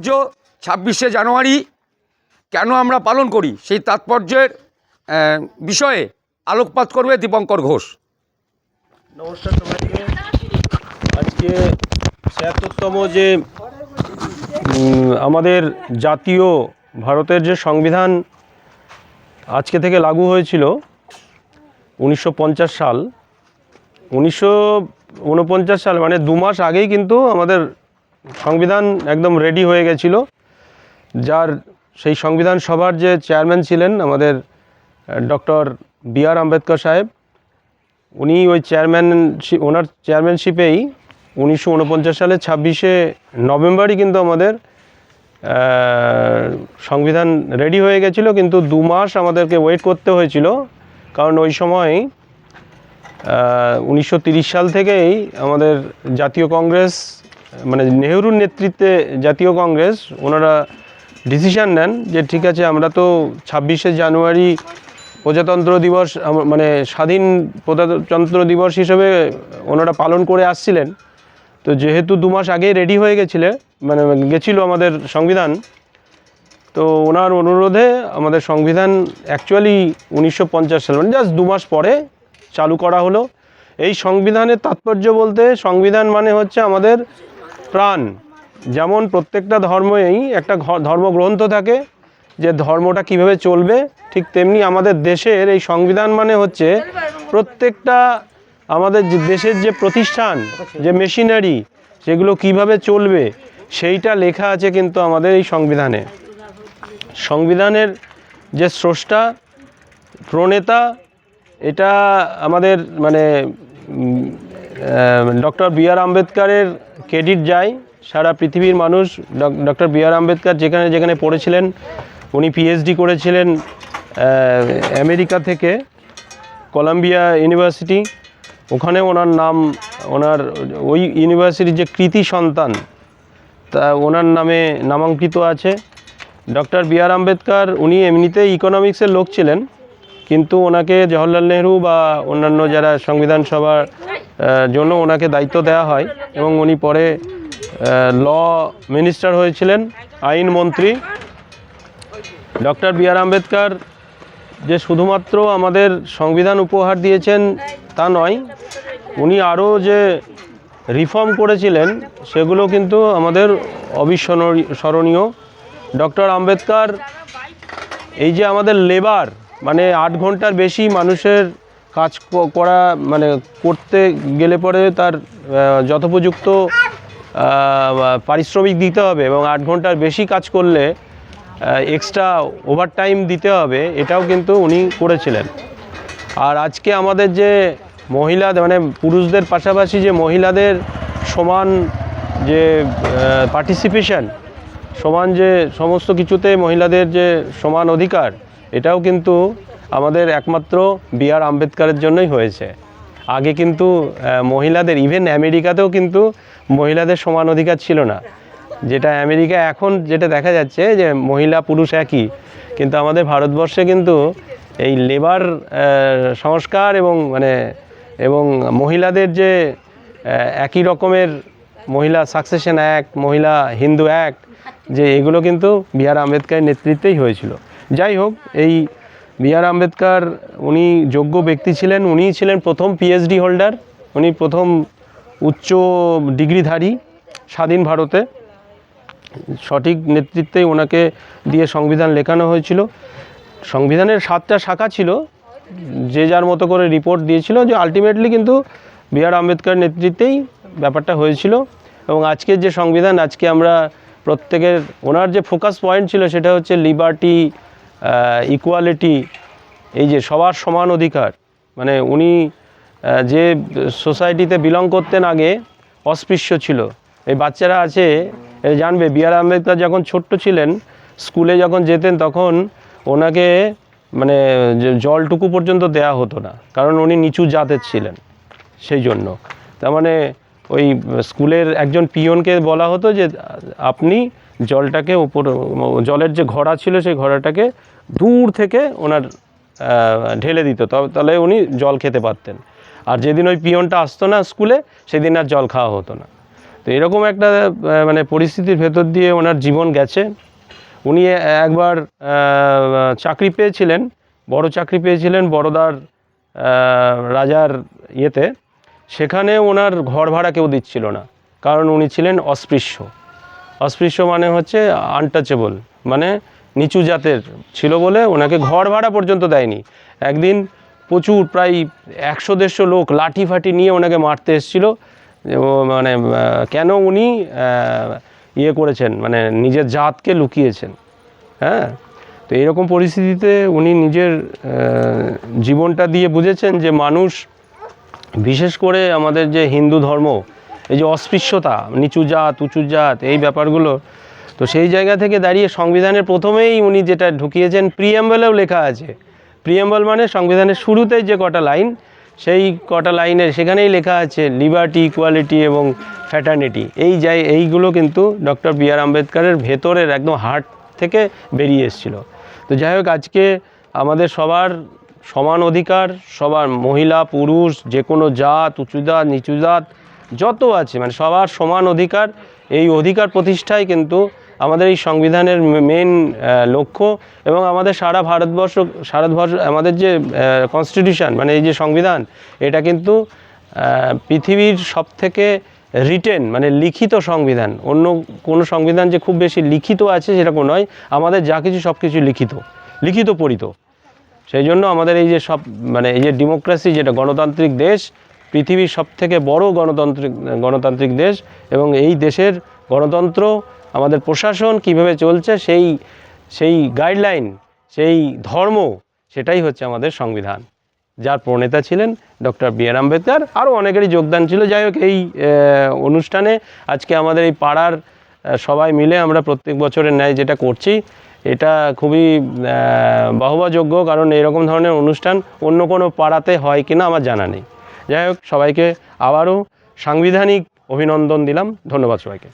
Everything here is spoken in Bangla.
তাৎপর্য ছাব্বিশে জানুয়ারি কেন আমরা পালন করি? সেই তাৎপর্যের বিষয়ে আলোকপাত করবে দীপঙ্কর ঘোষ। নমস্কার সবাইকে। আজকে ছিয়াত্তরতম যে আমাদের জাতীয় ভারতের যে সংবিধান আজকে থেকে লাগু হয়েছিল উনিশশো পঞ্চাশ সাল। উনিশশো উনপঞ্চাশ সাল মানে দু মাস আগেই কিন্তু আমাদের সংবিধান একদম রেডি হয়ে গেছিল। যার সেই সংবিধান সভার যে চেয়ারম্যান ছিলেন আমাদের ডক্টর বি আর আম্বেদকর সাহেব, উনি ওই চেয়ারম্যানশিপ ওনার চেয়ারম্যানশিপেই উনিশশো উনপঞ্চাশ সালে ছাব্বিশে নভেম্বরই কিন্তু আমাদের সংবিধান রেডি হয়ে গেছিল। কিন্তু দু মাস আমাদেরকে ওয়েট করতে হয়েছিল। কারণ ওই সময় উনিশশো সাল থেকেই আমাদের জাতীয় কংগ্রেস মানে নেহরুর নেতৃত্বে জাতীয় কংগ্রেস, ওনারা ডিসিশন নেন যে ঠিক আছে, আমরা তো ছাব্বিশে জানুয়ারি প্রজাতন্ত্র দিবস মানে স্বাধীন প্রজাতন্ত্র দিবস হিসেবে ওনারা পালন করে আসছিলেন। তো যেহেতু দু মাস আগেই রেডি হয়ে গেছিলে মানে গেছিল আমাদের সংবিধান, তো ওনার অনুরোধে আমাদের সংবিধান অ্যাকচুয়ালি উনিশশো পঞ্চাশ সাল মানে জাস্ট দু মাস পরে চালু করা হলো। এই সংবিধানের তাৎপর্য বলতে সংবিধান মানে হচ্ছে আমাদের প্রাণ। যেমন প্রত্যেকটা ধর্মেই একটা ধর্মগ্রন্থ থাকে, যে ধর্মটা কীভাবে চলবে, ঠিক তেমনি আমাদের দেশের এই সংবিধান মানে হচ্ছে প্রত্যেকটা আমাদের দেশের যে প্রতিষ্ঠান, যে মেশিনারি সেগুলো কীভাবে চলবে, সেইটা লেখা আছে কিন্তু আমাদের এই সংবিধানে। সংবিধানের যে স্রষ্টা, প্রণেতা, এটা আমাদের মানে ডক্টর বি আর আম্বেদকারের ক্রেডিট যায়, সারা পৃথিবীর মানুষ ডক্টর বি আর আম্বেদকর যেখানে যেখানে পড়েছিলেন, উনি পিএইচডি করেছিলেন আমেরিকা থেকে, কলাম্বিয়া ইউনিভার্সিটি, ওখানে ওনার নাম, ওনার ওই ইউনিভার্সিটির যে কৃতি সন্তান, তা ওনার নামে নামাঙ্কিত আছে। ডক্টর বি আর আম্বেদকর, উনি এমনিতেই ইকোনমিক্সের লোক ছিলেন, কিন্তু ওনাকে জওহরলাল নেহরু বা অন্যান্য যারা সংবিধান সভার জন্য ওনাকে দায়িত্ব দেওয়া হয় এবং উনি পরে ল মিনিস্টার হয়েছিলেন, আইন মন্ত্রী। ডক্টর বি আর আম্বেদকর যে শুধুমাত্র আমাদের সংবিধান উপহার দিয়েছেন তা নয়, উনি আরও যে রিফর্ম করেছিলেন সেগুলো কিন্তু আমাদের অবিস্মরণীয়, স্মরণীয়। ডক্টর আম্বেদকর, এই যে আমাদের লেবার মানে আট ঘণ্টার বেশি মানুষের কাজ করা মানে করতে গেলে পরে তার যথোপযুক্ত পারিশ্রমিক দিতে হবে এবং আট ঘণ্টার বেশি কাজ করলে এক্সট্রা ওভারটাইম দিতে হবে, এটাও কিন্তু উনি করেছিলেন। আর আজকে আমাদের যে মহিলা মানে পুরুষদের পাশাপাশি যে মহিলাদের সমান যে পার্টিসিপেশন সমান যে সমস্ত কিছুতে মহিলাদের যে সমান অধিকার, এটাও কিন্তু আমাদের একমাত্র বি আর আম্বেদকরের জন্যই হয়েছে। আগে কিন্তু মহিলাদের ইভেন আমেরিকাতেও কিন্তু মহিলাদের সমান অধিকার ছিল না। যেটা আমেরিকা এখন যেটা দেখা যাচ্ছে যে মহিলা পুরুষ একই, কিন্তু আমাদের ভারতবর্ষে কিন্তু এই লেবার সংস্কার এবং মানে এবং মহিলাদের যে একই রকমের মহিলা সাকসেশন অ্যাক্ট মহিলা হিন্দু অ্যাক্ট যে এগুলো কিন্তু বি আর আম্বেদকরের নেতৃত্বেই হয়েছিল। যাই হোক, এই বি আর আম্বেদকর, উনি যোগ্য ব্যক্তি ছিলেন, উনিই ছিলেন প্রথম পিএইচডি হোল্ডার উনি প্রথম উচ্চ ডিগ্রিধারী স্বাধীন ভারতে। সঠিক নেতৃত্বেই ওনাকে দিয়ে সংবিধান লেখানো হয়েছিল। সংবিধানের সাতটা শাখা ছিল, যে যার মতো করে রিপোর্ট দিয়েছিল, যে আলটিমেটলি কিন্তু বি আর আম্বেদকর নেতৃত্বেই ব্যাপারটা হয়েছিল। এবং আজকের যে সংবিধান, আজকে আমরা প্রত্যেকের, ওনার যে ফোকাস পয়েন্ট ছিল সেটা হচ্ছে লিবার্টি ইকুয়ালিটি এই যে সবার সমান অধিকার মানে উনি যে সোসাইটিতে বিলং করতেন আগে, অস্পৃশ্য ছিল। এই বাচ্চারা আছে জানবে, বি আর আম্বেদকর যখন ছোট্ট ছিলেন, স্কুলে যখন যেতেন তখন ওনাকে মানে জলটুকু পর্যন্ত দেয়া হতো না, কারণ উনি নিচু জাতের ছিলেন, সেই জন্য। তার মানে ওই স্কুলের একজন পিয়নকে বলা হতো যে, আপনি জলটাকে ওপর জলের যে ঘড়া ছিল সেই ঘড়াটাকে দূর থেকে ওনার ঢেলে দিত। তবে তাহলে উনি জল খেতে পারতেন। আর যেদিন ওই পিয়নটা আসতো না স্কুলে, সেদিন আর জল খাওয়া হতো না। তো এরকম একটা মানে পরিস্থিতির ভেতর দিয়ে ওনার জীবন গেছে। উনি একবার চাকরি পেয়েছিলেন, বড় চাকরি পেয়েছিলেন বড়দার রাজার ইয়েতে। সেখানে ওনার ঘর ভাড়া কেউ দিচ্ছিল না, কারণ উনি ছিলেন অস্পৃশ্য। অস্পৃশ্য মানে হচ্ছে আনটাচেবল মানে নিচু জাতের ছিল বলে ওনাকে ঘর ভাড়া পর্যন্ত দেয়নি। একদিন প্রচুর প্রায় একশো দেড়শো লোক লাঠি ফাটি নিয়ে ওনাকে মারতে এসেছিল মানে কেন উনি ইয়ে করেছেন মানে নিজের জাতকে লুকিয়েছেন। হ্যাঁ? তো এরকম পরিস্থিতিতে উনি নিজের জীবনটা দিয়ে বুঝেছেন যে মানুষ, বিশেষ করে আমাদের যে হিন্দু ধর্ম এই যে অস্পৃশ্যতা, নিচু জাত, উঁচু জাত, এই ব্যাপারগুলো। তো সেই জায়গা থেকে দাঁড়িয়ে সংবিধানের প্রথমেই উনি যেটা ঢুকিয়েছেন প্রিয়াম্বলেও লেখা আছে। প্রিয়াম্বল মানে সংবিধানের শুরুতেই যে কটা লাইন, সেই কটা লাইনের সেখানেই লেখা আছে লিবার্টি ইকুয়ালিটি এবং ফ্যাটার্নিটি এই যাই, এইগুলো কিন্তু ডক্টর বি আর আম্বেদকারের ভেতরের একদম হার্ট থেকে বেরিয়ে এসেছিল। তো যাই হোক, আজকে আমাদের সবার সমান অধিকার, সবার মহিলা, পুরুষ যে কোনো জাত, উঁচু জাত, নিচু জাত যত আছে মানে সবার সমান অধিকার, এই অধিকার প্রতিষ্ঠায় কিন্তু আমাদের এই সংবিধানের মেন লক্ষ্য এবং আমাদের সারা ভারতবর্ষ সারা ভারত আমাদের যে কনস্টিটিউশন মানে এই যে সংবিধান, এটা কিন্তু পৃথিবীর সব থেকে রিটেন মানে লিখিত সংবিধান। অন্য কোনো সংবিধান যে খুব বেশি লিখিত আছে সেরকম নয়, আমাদের যা কিছু সব কিছু লিখিত লিখিত পড়িত সেই জন্য আমাদের এই যে সব মানে এই যে ডেমোক্রেসি যেটা গণতান্ত্রিক দেশ পৃথিবীর সব থেকে বড় গণতান্ত্রিক গণতান্ত্রিক দেশ এবং এই দেশের গণতন্ত্র, আমাদের প্রশাসন কীভাবে চলছে, সেই সেই গাইডলাইন সেই ধর্ম, সেটাই হচ্ছে আমাদের সংবিধান। যার প্রণেতা ছিলেন ডক্টর বি আর আম্বেদকর, আরও অনেকেরই যোগদান ছিল। যাই হোক, এই অনুষ্ঠানে আজকে আমাদের এই পাড়ার সবাই মিলে আমরা প্রত্যেক বছরের ন্যায় যেটা করছি, এটা খুবই বাহবাযোগ্য, কারণ এরকম ধরনের অনুষ্ঠান অন্য কোনো পাড়াতে হয় কিনা আমার জানা নেই। যাই হোক সবাইকে আবারও সাংবিধানিক অভিনন্দন দিলাম। ধন্যবাদ সবাইকে।